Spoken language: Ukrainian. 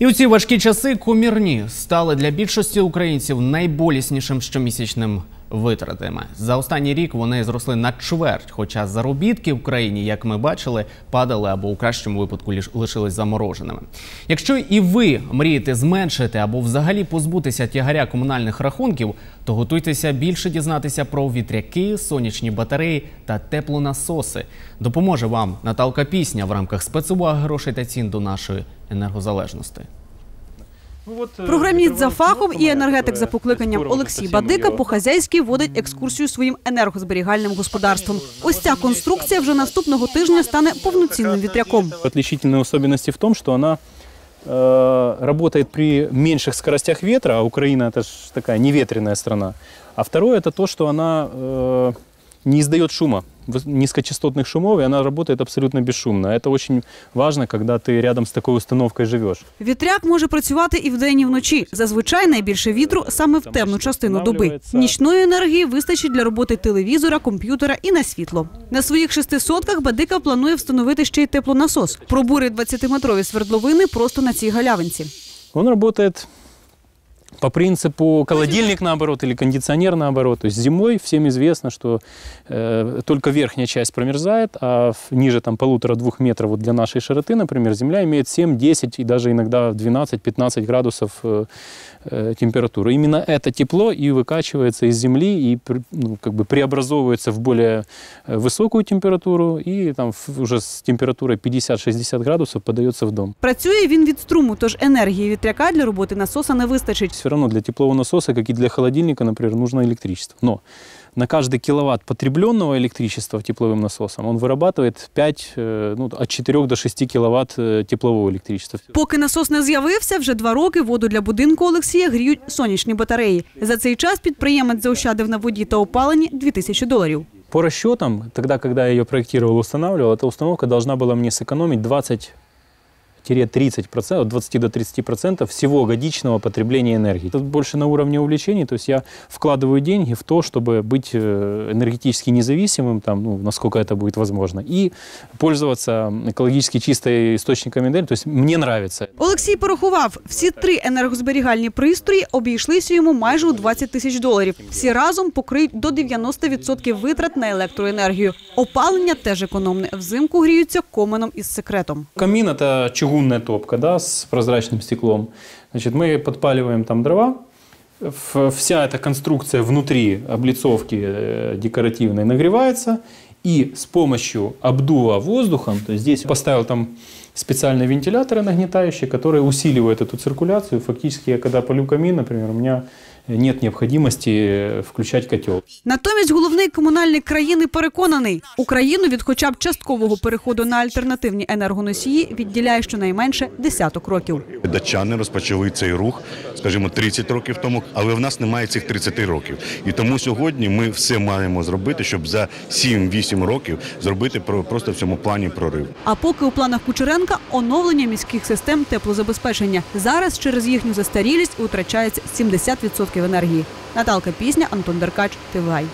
І у ці важкі часи комірні стали для більшості українців найболіснішим щомісячним витратами. За останній рік вони зросли на чверть, хоча заробітки в країні, як ми бачили, падали або у кращому випадку лишились замороженими. Якщо і ви мрієте зменшити або взагалі позбутися тягаря комунальних рахунків, то готуйтеся більше дізнатися про вітряки, сонячні батареї та теплонасоси. Допоможе вам Наталка Пісня в рамках спецуваги грошей та цін до нашої енергозалежності. Програміст за фахом і енергетик за покликанням Олексій Бадика по-хазяйськи водить екскурсію своїм енергозберігальним господарством. Ось ця конструкція вже наступного тижня стане повноцінним вітряком. Отличительная особенность в том, что она э, работает при меньших скоростях ветра, а Украина это же такая неветреная страна. А второе это то, что она э, не издает шума, выс- низкочастотных шумов, и она работает абсолютно бесшумно. Это очень важно, когда ты рядом с такой установкой живешь. Вітряк може працювати і вдень, і вночі. Зазвичай найбільше вітру саме в темну частину доби. Нічної енергії вистачить для роботи телевізора, комп'ютера і на світло. На своїх шести сотках Бадика планує встановити ще й теплонасос. Пробурить 20-метрові свердловини просто на цій галявинці. Он работает по принципу холодильник наоборот или кондиционер наоборот. То есть зимой всем известно, что э, только верхняя часть промерзает, а в- ниже там полутора-двух метров вот для нашей широты, например, земля имеет 7-10 и даже иногда 12-15 градусов э, э, температуры. Именно это тепло и выкачивается из земли и пр- ну, как бы преобразовывается в более э, высокую температуру и там в- уже с температурой 50-60 градусов подается в дом. Працює він від струму, тож енергії вітряка для роботи насоса не вистачить. Все равно для теплового насоса, как и для холодильника, например, нужно электричество. Но на каждый киловатт потребленного электричества тепловым насосом он вырабатывает 5, э, ну, от 4 до 6 киловатт э, теплового электричества. Поки насос не з'явився, вже два роки воду для будинку Олексія гріють сонячні батареї. За цей час підприємець заощадив на воді та опаленні 2000 доларів. По расчетам, тогда, когда я ее проектировал, устанавливал, эта установка должна была мне сэкономить 20 30%, от 20 до 30% всего годичного потребления энергии. Это больше на уровне увлечений, то есть я вкладываю деньги в то, чтобы быть э, энергетически независимым, там, ну, насколько это будет возможно, и пользоваться экологически чистой источником энергии, то есть мне нравится. Олексій порахував, всі три енергозберігальні пристрої обійшлися йому майже у 20 тисяч доларів. Всі разом покриють до 90% витрат на електроенергію. Опалення теж економне. Взимку гріються коменом із секретом. Камин – это чугунная топка, да, с прозрачным стеклом. Значит, мы подпаливаем там дрова, вся эта конструкция внутри облицовки э, декоративной нагревается, и с помощью обдува воздухом, то есть здесь поставил там специальные вентиляторы нагнетающие, которые усиливают эту циркуляцию. Фактически, я когда полю камин, например, у меня нет необходимости э, включать котел. Натомість головний комунальник країни переконаний, Україну від хоча б часткового переходу на альтернативні енергоносії відділяє щонайменше десяток років. Датчани розпочали цей рух, скажімо, 30 років тому, але в нас немає цих 30 років. І тому сьогодні ми все маємо зробити, щоб за 7-8 років зробити про- просто в цьому плані прорив. А поки у планах Кучеренка оновлення міських систем теплозабезпечення. Зараз через їхню застарілість втрачається 70% енергії. Наталка Пісня, Антон Деркач, ТВАЙ.